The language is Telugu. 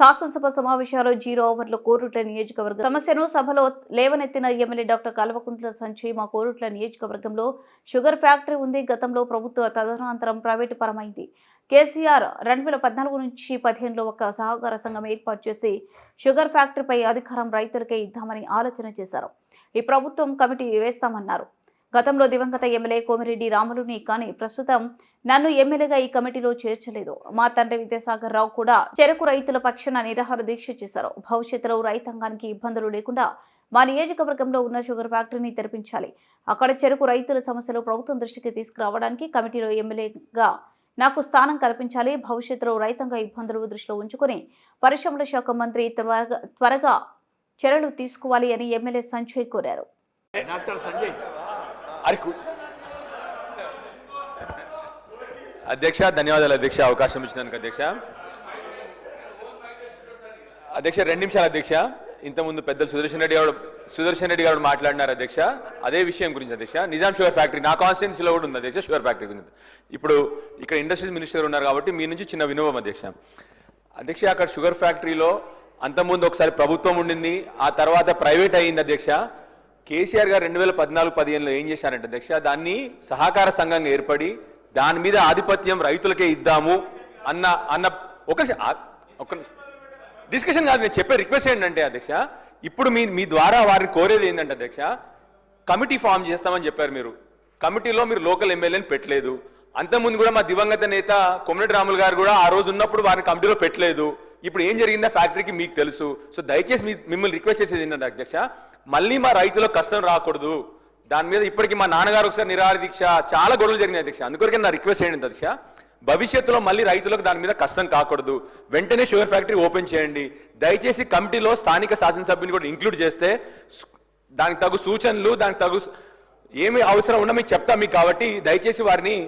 శాసనసభ సమావేశాలు జీరో ఓవర్లో కోరుట్ల నియోజకవర్గం సమస్యను సభలో లేవనెత్తిన ఎమ్మెల్యే డాక్టర్ కల్వకుంట్ల సంచయ్ మా కోరుట్ల నియోజకవర్గంలో షుగర్ ఫ్యాక్టరీ ఉంది. గతంలో ప్రభుత్వ తదనంతరం ప్రైవేటు పరమైంది కేసీఆర్ రెండు వేల పద్నాలుగు నుంచి పదిహేనులో ఒక సహకార సంఘం ఏర్పాటు చేసి షుగర్ ఫ్యాక్టరీపై అధికారం రైతులకే ఇద్దామని ఆలోచన చేశారు. ఈ ప్రభుత్వం కమిటీ వేస్తామన్నారు. గతంలో దివంగత ఎమ్మెల్యే కోమిరెడ్డి రాములుని కానీ ప్రస్తుతం నన్ను ఎమ్మెల్యేగా ఈ కమిటీలో చేర్చలేదు. మా తండ్రి విద్యాసాగర్ రావు కూడా చెరకు రైతుల పక్షాన నిరాహార దీక్ష చేశారు. భవిష్యత్తులో రైతాంగానికి ఇబ్బందులు లేకుండా మా నియోజకవర్గంలో ఉన్న షుగర్ ఫ్యాక్టరీని తెరిపించాలి. అక్కడ చెరకు రైతుల సమస్యలు ప్రభుత్వం దృష్టికి తీసుకురావడానికి కమిటీలో ఎమ్మెల్యేగా నాకు స్థానం కల్పించాలి. భవిష్యత్తులో రైతాంగ ఇబ్బందులు దృష్టిలో ఉంచుకొని పరిశ్రమల శాఖ మంత్రి త్వరగా త్వరగా చర్యలు తీసుకోవాలి అని ఎమ్మెల్యే సంజయ్ కోరారు. డాక్టర్ సంజయ్ అరకు. అధ్యక్ష ధన్యవాదాలు అధ్యక్ష అవకాశం ఇచ్చినందుకు అధ్యక్ష. అధ్యక్ష రెండు నిమిషాలు అధ్యక్ష. ఇంతకుముందు పెద్దలు సుదర్శన్ రెడ్డి గారు సుదర్శన్ రెడ్డి గారు మాట్లాడినారు అధ్యక్ష. అదే విషయం గురించి అధ్యక్ష. నిజాం షుగర్ ఫ్యాక్టరీ నా కాన్స్టిట్యున్సీలో కూడా ఉంది అధ్యక్ష షుగర్ ఫ్యాక్టరీ గురించి. ఇప్పుడు ఇక్కడ ఇండస్ట్రీస్ మినిస్టర్ ఉన్నారు కాబట్టి మీ నుంచి చిన్న వినోవం అధ్యక్ష. అధ్యక్ష అక్కడ షుగర్ ఫ్యాక్టరీలో అంతకుముందు ఒకసారి ప్రభుత్వం ఉండింది ఆ తర్వాత ప్రైవేట్ అయింది అధ్యక్ష. కేసీఆర్ గారు రెండు వేల పద్నాలుగు పదిహేనులో ఏం చేశారంటే అధ్యక్ష దాన్ని సహకార సంఘంగా ఏర్పడి దాని మీద ఆధిపత్యం రైతులకే ఇద్దాము అన్న అన్న ఒక డిస్కషన్ కాదు నేను చెప్పే రిక్వెస్ట్ ఏంటంటే అధ్యక్ష ఇప్పుడు మీ మీ ద్వారా వారిని కోరేది ఏంటంటే అధ్యక్ష కమిటీ ఫామ్ చేస్తామని చెప్పారు మీరు. కమిటీలో మీరు లోకల్ ఎమ్మెల్యేని పెట్టలేదు. అంతకుముందు కూడా మా దివంగత నేత కొమ్మరెడ్డి రాములు గారు కూడా ఆ రోజు ఉన్నప్పుడు వారిని కమిటీలో పెట్టలేదు. ఇప్పుడు ఏం జరిగిందో? ఫ్యాక్టరీకి మీకు తెలుసు. సో దయచేసి మీ మిమ్మల్ని రిక్వెస్ట్ చేసేది ఏంటంటే అధ్యక్ష మళ్ళీ మా రైతులకు కష్టం రాకూడదు. దాని మీద ఇప్పటికి మా నాన్నగారు ఒకసారి నిరాహార దీక్ష చాలా గొడవలు జరిగినాయి అధ్యక్ష. అందుకొరకే నా రిక్వెస్ట్ చేయండి అధ్యక్ష భవిష్యత్తులో మళ్ళీ రైతులకు దాని మీద కష్టం కాకూడదు. వెంటనే షుగర్ ఫ్యాక్టరీ ఓపెన్ చేయండి. దయచేసి కమిటీలో స్థానిక శాసనసభ్యుని కూడా ఇంక్లూడ్ చేస్తే దానికి తగు సూచనలు దానికి తగు ఏమి అవసరం ఉన్నా మీకు చెప్తా మీకు కాబట్టి దయచేసి వారిని